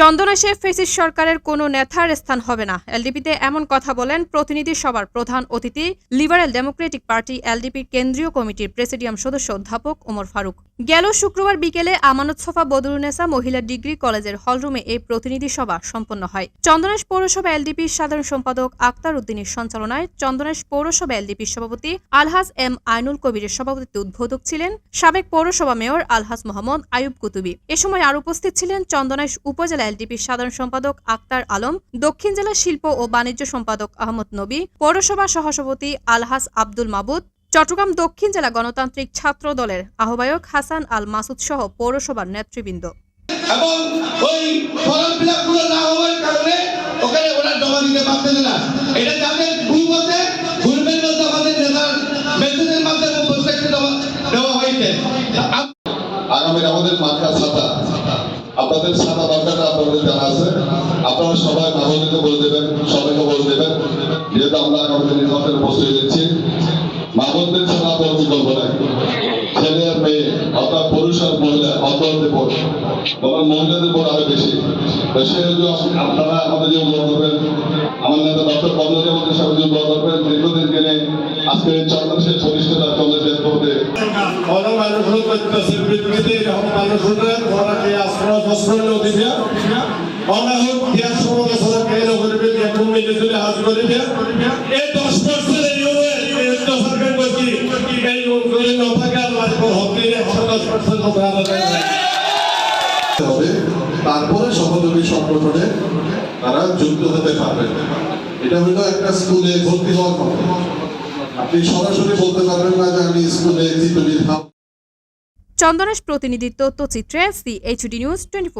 চন্দনাশে ফেসিস সরকারের কোনো নেতার স্থান হবে না। এলডিপিতে এমন কথা বলেন প্রতিনিধি সভার প্রধান অতিথি, লিবারেল ডেমোক্রেটিক পার্টি এলডিপির কেন্দ্রীয় কমিটির প্রেসিডিয়াম সদস্য অধ্যাপক ওমর ফারুক। গেল শুক্রবার বিকেলে আমানত সফা বদরুনেসা মহিলা ডিগ্রি কলেজের হলরুমে এই প্রতিনিধি সভা সম্পন্ন হয়। চন্দনাশ পৌরসভা এলডিপির সাধারণ সম্পাদক আক্তার উদ্দিনের সঞ্চালনায় চন্দনাশ পৌরসভা এলডিপির সভাপতি আলহাজ এম আইনুল কবিরের সভাপতিত্বে উদ্বোধক ছিলেন সাবেক পৌরসভা মেয়র আলহাজ মোহাম্মদ আয়ুব কুতুবি। এ সময় আর উপস্থিত ছিলেন চন্দনাইশ উপজেলা এলডিপির সাধারণ সম্পাদক আক্তার আলম দক্ষিণ জেলা শিল্প ও বাণিজ্য সম্পাদক আহমদ নবী পৌরসভা সহসভাপতি আলহাজ আব্দুল মাবুদ চট্টগ্রাম দক্ষিণ জেলা গণতান্ত্রিক ছাত্র দলের আহ্বায়ক হাসান আল মাসুদ সহ পৌরসভার নেতৃবৃন্দ। এবং ওই ফর্ম ফিল না হওয়ার কারণে ওখানে ওরা জমা দিতে পারতেছে না। এটা যাদের ভুল মতে ভুলবের মধ্যে আমাদের নেতার মেসেজের মাধ্যমে প্রত্যেককে দেওয়া হয়েছে। আম- আগামীর আমাদের মার্কা ছাতা আপনাদের ছাতা দরকার, আপনাদের জানা আছে। আপনারা সবাই মাহবুবকে বলে দেবেন, সবাইকে বলে দেবেন। যেহেতু আমরা আগামী নির্বাচনে প্রস্তুতি নিচ্ছি মাহবুবদের ছাড়া আপনার বিকল্প নাই। ছেলে আর মেয়ে, অর্থাৎ পুরুষ আর মহিলা অন্তর্দের ভোট। তখন মহিলাদের ভোট আরও বেশি। তো সেই আপনারা আমাদের জন্য দোয়া করবেন। আমার নেতা ডক্টর কমলেশ আমাদের সাথে জন্য দোয়া করবেন। দীর্ঘদিন জেনে আজকে চন্দ্রশের ছবিষ্ঠতা চন্দ্রশের করতে অনেক মানুষ করতেছে পৃথিবীতে এরকম মানুষ উঠলেন ওনাকে আশ্রয় তুলে হাত করবে এই এই এই ন থাকে আর হবে তারপরে সহযোগী সংগঠনে তারা যুক্ত হতে পারবেন এটা হলো একটা স্কুলে ভর্তি হওয়ার মতো আপনি সরাসরি বলতে পারবেন না যে আমি স্কুলে চন্দনাশ প্রতিনিধিত্ব তথ্যচিত্রে নিউজ টোয়েন্টি